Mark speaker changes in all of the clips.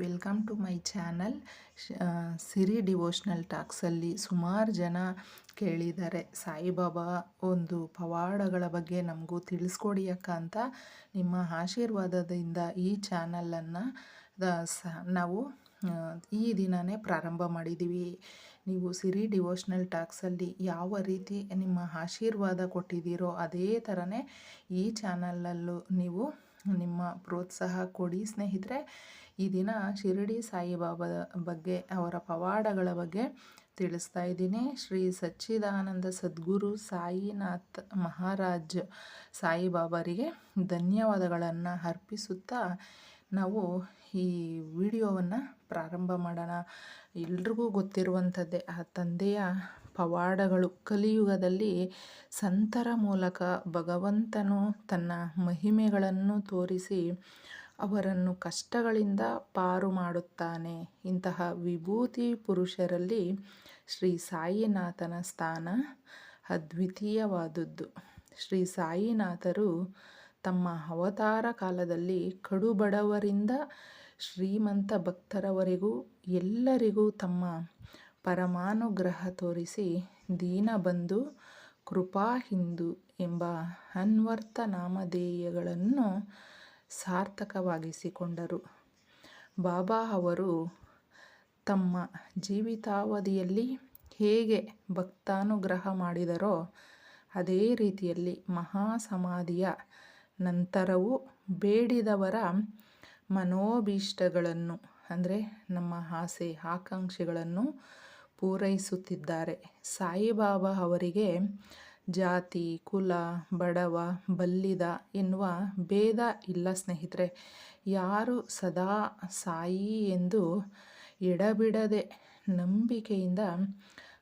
Speaker 1: Welcome to my channel Siri devotional ಟಾಕ್ಸಲ್ಲಿ ಸುಮಾರು ಜನ ಕೇಳಿದ್ದಾರೆ. ಸಾಯಿಬಾಬಾ ಒಂದು ಪವಾಡಗಳ ಬಗ್ಗೆ ನಮಗೂ ತಿಳಿಸ್ಕೊಡಿ ಅಕ್ಕ ಅಂತ. ನಿಮ್ಮ ಆಶೀರ್ವಾದದಿಂದ ಈ ಚಾನಲನ್ನು ನಾವು ಈ ದಿನವೇ ಪ್ರಾರಂಭ ಮಾಡಿದ್ದೀವಿ ನೀವು ಸಿರಿ ಡಿವೋಷ್ನಲ್ ಟಾಕ್ಸಲ್ಲಿ ಯಾವ ರೀತಿ ನಿಮ್ಮ ಆಶೀರ್ವಾದ ಕೊಟ್ಟಿದ್ದೀರೋ ಅದೇ ಥರನೇ ಈ ಚಾನಲಲ್ಲೂ ನೀವು ನಿಮ್ಮ ಪ್ರೋತ್ಸಾಹ ಕೊಡಿ. ಸ್ನೇಹಿತರೆ ಈ ದಿನ ಶಿರಡಿ ಸಾಯಿಬಾಬಾದ ಬಗ್ಗೆ, ಅವರ ಪವಾಡಗಳ ಬಗ್ಗೆ ತಿಳಿಸ್ತಾ ಇದ್ದೀನಿ. ಶ್ರೀ ಸಚ್ಚಿದಾನಂದ ಸದ್ಗುರು ಸಾಯಿನಾಥ್ ಮಹಾರಾಜ್ ಸಾಯಿಬಾಬಾರಿಗೆ ಧನ್ಯವಾದಗಳನ್ನು ಅರ್ಪಿಸುತ್ತಾ ನಾವು ಈ ವಿಡಿಯೋವನ್ನು ಪ್ರಾರಂಭ ಮಾಡೋಣ. ಎಲ್ರಿಗೂ ಗೊತ್ತಿರುವಂಥದ್ದೇ, ಆ ತಂದೆಯ ಪವಾಡಗಳು ಕಲಿಯುಗದಲ್ಲಿ ಸಂತರ ಮೂಲಕ ಭಗವಂತನು ತನ್ನ ಮಹಿಮೆಗಳನ್ನು ತೋರಿಸಿ ಅವರನ್ನು ಕಷ್ಟಗಳಿಂದ ಪಾರು ಮಾಡುತ್ತಾನೆ. ಇಂತಹ ವಿಭೂತಿ ಪುರುಷರಲ್ಲಿ ಶ್ರೀ ಸಾಯಿನಾಥನ ಸ್ಥಾನ ಅದ್ವಿತೀಯವಾದದ್ದು. ಶ್ರೀ ಸಾಯಿನಾಥರು ತಮ್ಮ ಅವತಾರ ಕಾಲದಲ್ಲಿ ಕಡುಬಡವರಿಂದ ಶ್ರೀಮಂತ ಭಕ್ತರವರೆಗೂ ಎಲ್ಲರಿಗೂ ತಮ್ಮ ಪರಮಾನುಗ್ರಹ ತೋರಿಸಿ ದೀನಬಂಧು ಕೃಪಾ ಹಿಂದು ಎಂಬ ಅನ್ವರ್ಥ ನಾಮಧೇಯಗಳನ್ನು ಸಾರ್ಥಕವಾಗಿಸಿಕೊಂಡರು. ಬಾಬಾ ಅವರು ತಮ್ಮ ಜೀವಿತಾವಧಿಯಲ್ಲಿ ಹೇಗೆ ಭಕ್ತಾನುಗ್ರಹ ಮಾಡಿದರೋ ಅದೇ ರೀತಿಯಲ್ಲಿ ಮಹಾ ಸಮಾಧಿಯ ನಂತರವೂ ಬೇಡಿದವರ ಮನೋಭೀಷ್ಟಗಳನ್ನು, ಅಂದರೆ ನಮ್ಮ ಆಸೆ ಆಕಾಂಕ್ಷೆಗಳನ್ನು ಪೂರೈಸುತ್ತಿದ್ದಾರೆ. ಸಾಯಿಬಾಬಾ ಅವರಿಗೆ ಜಾತಿ, ಕುಲ, ಬಡವ, ಬಲ್ಲಿದ ಎನ್ನುವ ಭೇದ ಇಲ್ಲ ಸ್ನೇಹಿತರೆ. ಯಾರು ಸದಾ ಸಾಯಿ ಎಂದು ಎಡಬಿಡದೆ ನಂಬಿಕೆಯಿಂದ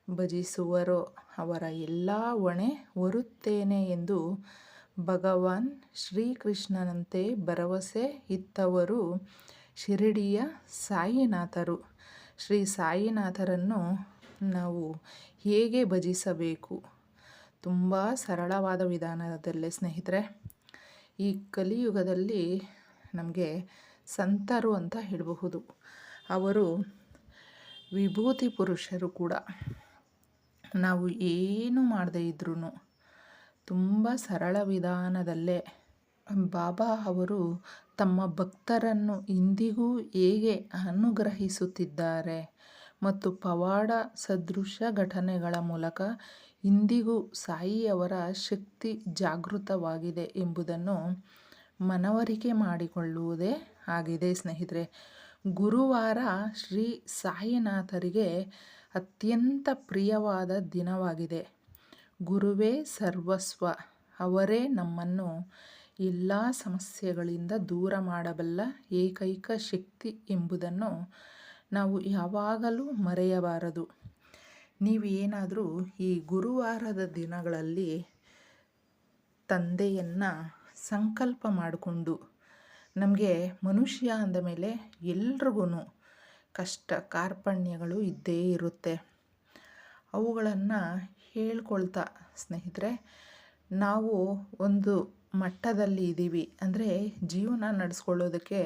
Speaker 1: ಭಜಿಸುವರೋ ಅವರ ಎಲ್ಲ ಹೊಣೆ ಹೊರುತ್ತೇನೆ ಎಂದು ಭಗವಾನ್ ಶ್ರೀಕೃಷ್ಣನಂತೆ ಭರವಸೆ ಇತ್ತವರು ಶಿರಡಿಯ ಸಾಯಿನಾಥರು. ಶ್ರೀ ಸಾಯಿನಾಥರನ್ನು ನಾವು ಹೇಗೆ ಭಜಿಸಬೇಕು? ತುಂಬ ಸರಳವಾದ ವಿಧಾನದಲ್ಲೇ, ಸ್ನೇಹಿತರೆ. ಈ ಕಲಿಯುಗದಲ್ಲಿ ನಮಗೆ ಸಂತರು ಅಂತ ಹೇಳಬಹುದು. ಅವರು ವಿಭೂತಿ ಪುರುಷರು ಕೂಡ. ನಾವು ಏನು ಮಾಡದೇ ಇದ್ರೂ ತುಂಬ ಸರಳ ವಿಧಾನದಲ್ಲೇ ಬಾಬಾ ಅವರು ತಮ್ಮ ಭಕ್ತರನ್ನು ಇಂದಿಗೂ ಹೇಗೆ ಅನುಗ್ರಹಿಸುತ್ತಿದ್ದಾರೆ ಮತ್ತು ಪವಾಡ ಸದೃಶ ಘಟನೆಗಳ ಮೂಲಕ ಇಂದಿಗೂ ಸಾಯಿಯವರ ಶಕ್ತಿ ಜಾಗೃತವಾಗಿದೆ ಎಂಬುದನ್ನು ಮನವರಿಕೆ ಮಾಡಿಕೊಳ್ಳುವುದೇ ಆಗಿದೆ ಸ್ನೇಹಿತರೆ. ಗುರುವಾರ ಶ್ರೀ ಸಾಯಿನಾಥರಿಗೆ ಅತ್ಯಂತ ಪ್ರಿಯವಾದ ದಿನವಾಗಿದೆ. ಗುರುವೇ ಸರ್ವಸ್ವ, ಅವರೇ ನಮ್ಮನ್ನು ಎಲ್ಲ ಸಮಸ್ಯೆಗಳಿಂದ ದೂರ ಮಾಡಬಲ್ಲ ಏಕೈಕ ಶಕ್ತಿ ಎಂಬುದನ್ನು ನಾವು ಯಾವಾಗಲೂ ಮರೆಯಬಾರದು. ನೀವು ಏನಾದರೂ ಈ ಗುರುವಾರದ ದಿನಗಳಲ್ಲಿ ತಂದೆಯನ್ನು ಸಂಕಲ್ಪ ಮಾಡಿಕೊಂಡು, ನಮಗೆ ಮನುಷ್ಯ ಅಂದ ಮೇಲೆ ಎಲ್ರಿಗೂ ಕಷ್ಟ ಕಾರ್ಪಣ್ಯಗಳು ಇದ್ದೇ ಇರುತ್ತೆ. ಅವುಗಳನ್ನು ಹೇಳ್ಕೊಳ್ತಾ ಸ್ನೇಹಿತರೆ, ನಾವು ಒಂದು ಮಟ್ಟದಲ್ಲಿ ಇದ್ದೀವಿ ಅಂದರೆ ಜೀವನ ನಡೆಸ್ಕೊಳ್ಳೋದಕ್ಕೆ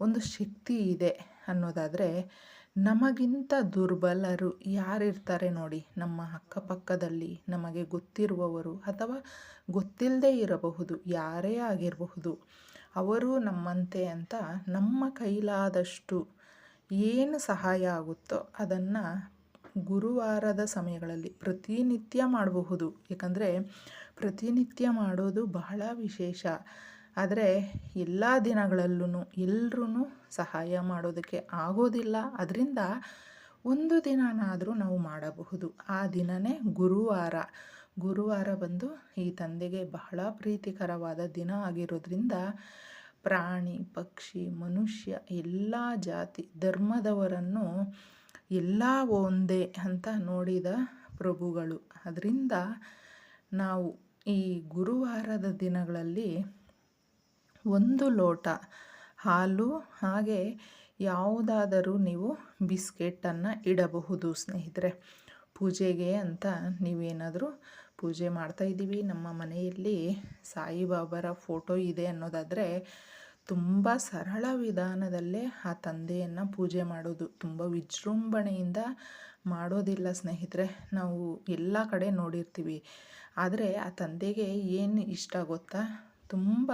Speaker 1: ಒಂದು ಶಕ್ತಿ ಇದೆ. ಅನ್ನೋದಾದರೆ ನಮಗಿಂತ ದುರ್ಬಲರು ಯಾರಿರ್ತಾರೆ ನೋಡಿ, ನಮ್ಮ ಅಕ್ಕಪಕ್ಕದಲ್ಲಿ ನಮಗೆ ಗೊತ್ತಿರುವವರು ಅಥವಾ ಗೊತ್ತಿಲ್ಲದೆ ಇರಬಹುದು, ಯಾರೇ ಆಗಿರಬಹುದು, ಅವರು ನಮ್ಮಂತೆ ಅಂತ ನಮ್ಮ ಕೈಲಾದಷ್ಟು ಏನು ಸಹಾಯ ಆಗುತ್ತೋ ಅದನ್ನು ಗುರುವಾರದ ಸಮಯಗಳಲ್ಲಿ ಪ್ರತಿನಿತ್ಯ ಮಾಡಬಹುದು. ಏಕೆಂದರೆ ಪ್ರತಿನಿತ್ಯ ಮಾಡೋದು ಬಹಳ ವಿಶೇಷ. ಆದರೆ ಎಲ್ಲ ದಿನಗಳಲ್ಲೂ ಎಲ್ಲರೂ ಸಹಾಯ ಮಾಡೋದಕ್ಕೆ ಆಗೋದಿಲ್ಲ. ಅದರಿಂದ ಒಂದು ದಿನನಾದರೂ ನಾವು ಮಾಡಬಹುದು. ಆ ದಿನವೇ ಗುರುವಾರ. ಗುರುವಾರ ಬಂದು ಈ ತಂದೆಗೆ ಬಹಳ ಪ್ರೀತಿಕರವಾದ ದಿನ ಆಗಿರೋದ್ರಿಂದ ಪ್ರಾಣಿ, ಪಕ್ಷಿ, ಮನುಷ್ಯ, ಎಲ್ಲ ಜಾತಿ, ಧರ್ಮದವರನ್ನು ಎಲ್ಲ ಒಂದೇ ಅಂತ ನೋಡಿದ ಪ್ರಭುಗಳು. ಅದರಿಂದ ನಾವು ಈ ಗುರುವಾರದ ದಿನಗಳಲ್ಲಿ ಒಂದು ಲೋಟ ಹಾಲು, ಹಾಗೆ ಯಾವುದಾದರೂ ನೀವು ಬಿಸ್ಕೆಟನ್ನು ಇಡಬಹುದು ಸ್ನೇಹಿತರೆ. ಪೂಜೆಗೆ ಅಂತ ನೀವೇನಾದರೂ ಪೂಜೆ ಮಾಡ್ತಾಯಿದ್ದೀವಿ ನಮ್ಮ ಮನೆಯಲ್ಲಿ ಸಾಯಿಬಾಬಾರ ಫೋಟೋ ಇದೆ ಅನ್ನೋದಾದರೆ ತುಂಬ ಸರಳ ವಿಧಾನದಲ್ಲೇ ಆ ತಂದೆಯನ್ನು ಪೂಜೆ ಮಾಡೋದು. ತುಂಬ ವಿಜೃಂಭಣೆಯಿಂದ ಮಾಡೋದಿಲ್ಲ ಸ್ನೇಹಿತರೆ. ನಾವು ಎಲ್ಲ ಕಡೆ ನೋಡಿರ್ತೀವಿ. ಆದರೆ ಆ ತಂದೆಗೆ ಏನು ಇಷ್ಟ ಗೊತ್ತಾ? ತುಂಬ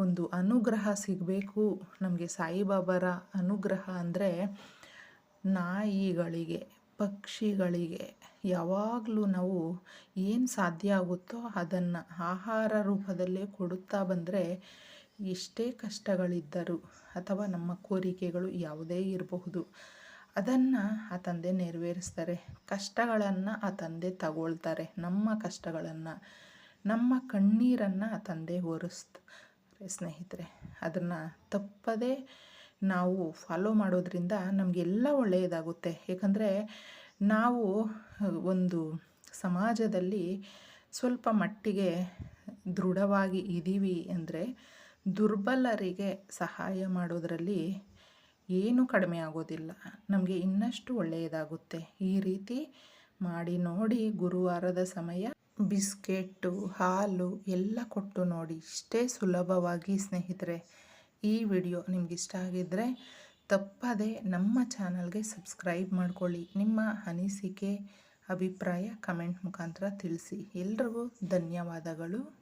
Speaker 1: ಒಂದು ಅನುಗ್ರಹ ಸಿಗಬೇಕು. ನಮಗೆ ಸಾಯಿಬಾಬಾರ ಅನುಗ್ರಹ ಅಂದರೆ ನಾಯಿಗಳಿಗೆ, ಪಕ್ಷಿಗಳಿಗೆ ಯಾವಾಗಲೂ ನಾವು ಏನು ಸಾಧ್ಯ ಆಗುತ್ತೋ ಅದನ್ನು ಆಹಾರ ರೂಪದಲ್ಲೇ ಕೊಡುತ್ತಾ ಬಂದರೆ ಎಷ್ಟೇ ಕಷ್ಟಗಳಿದ್ದರೂ ಅಥವಾ ನಮ್ಮ ಕೋರಿಕೆಗಳು ಯಾವುದೇ ಇರಬಹುದು, ಅದನ್ನು ಆ ತಂದೆ ನೆರವೇರಿಸ್ತಾರೆ. ಕಷ್ಟಗಳನ್ನು ಆ ತಂದೆ ತಗೊಳ್ತಾರೆ. ನಮ್ಮ ಕಷ್ಟಗಳನ್ನು ನಮ್ಮ ಕಣ್ಣೀರನ್ನು ತಂದೆ ಒರೆಸ್ತಾರೆ ಸ್ನೇಹಿತರೆ. ಅದನ್ನು ತಪ್ಪದೇ ನಾವು ಫಾಲೋ ಮಾಡೋದ್ರಿಂದ ನಮಗೆಲ್ಲ ಒಳ್ಳೆಯದಾಗುತ್ತೆ. ಏಕೆಂದರೆ ನಾವು ಒಂದು ಸಮಾಜದಲ್ಲಿ ಸ್ವಲ್ಪ ಮಟ್ಟಿಗೆ ದೃಢವಾಗಿ ಇದ್ದೀವಿ ಅಂದರೆ ದುರ್ಬಲರಿಗೆ ಸಹಾಯ ಮಾಡೋದರಲ್ಲಿ ಏನೂ ಕಡಿಮೆ ಆಗೋದಿಲ್ಲ. ನಮಗೆ ಇನ್ನಷ್ಟು ಒಳ್ಳೆಯದಾಗುತ್ತೆ. ಈ ರೀತಿ ಮಾಡಿ ನೋಡಿ ಗುರುವಾರದ ಸಮಯ. ಬಿಸ್ಕೆಟ್ಟು, ಹಾಲು ಎಲ್ಲ ಕೊಟ್ಟು ನೋಡಿ. ಇಷ್ಟೇ ಸುಲಭವಾಗಿ ಸ್ನೇಹಿತರೆ, ಈ ವಿಡಿಯೋ ನಿಮ್ಗೆ ಇಷ್ಟ ಆಗಿದ್ದರೆ ತಪ್ಪದೆ ನಮ್ಮ ಚಾನಲ್ಗೆ ಸಬ್ಸ್ಕ್ರೈಬ್ ಮಾಡ್ಕೊಳ್ಳಿ. ನಿಮ್ಮ ಅನಿಸಿಕೆ, ಅಭಿಪ್ರಾಯ ಕಮೆಂಟ್ ಮುಖಾಂತರ ತಿಳಿಸಿ. ಎಲ್ರಿಗೂ ಧನ್ಯವಾದಗಳು.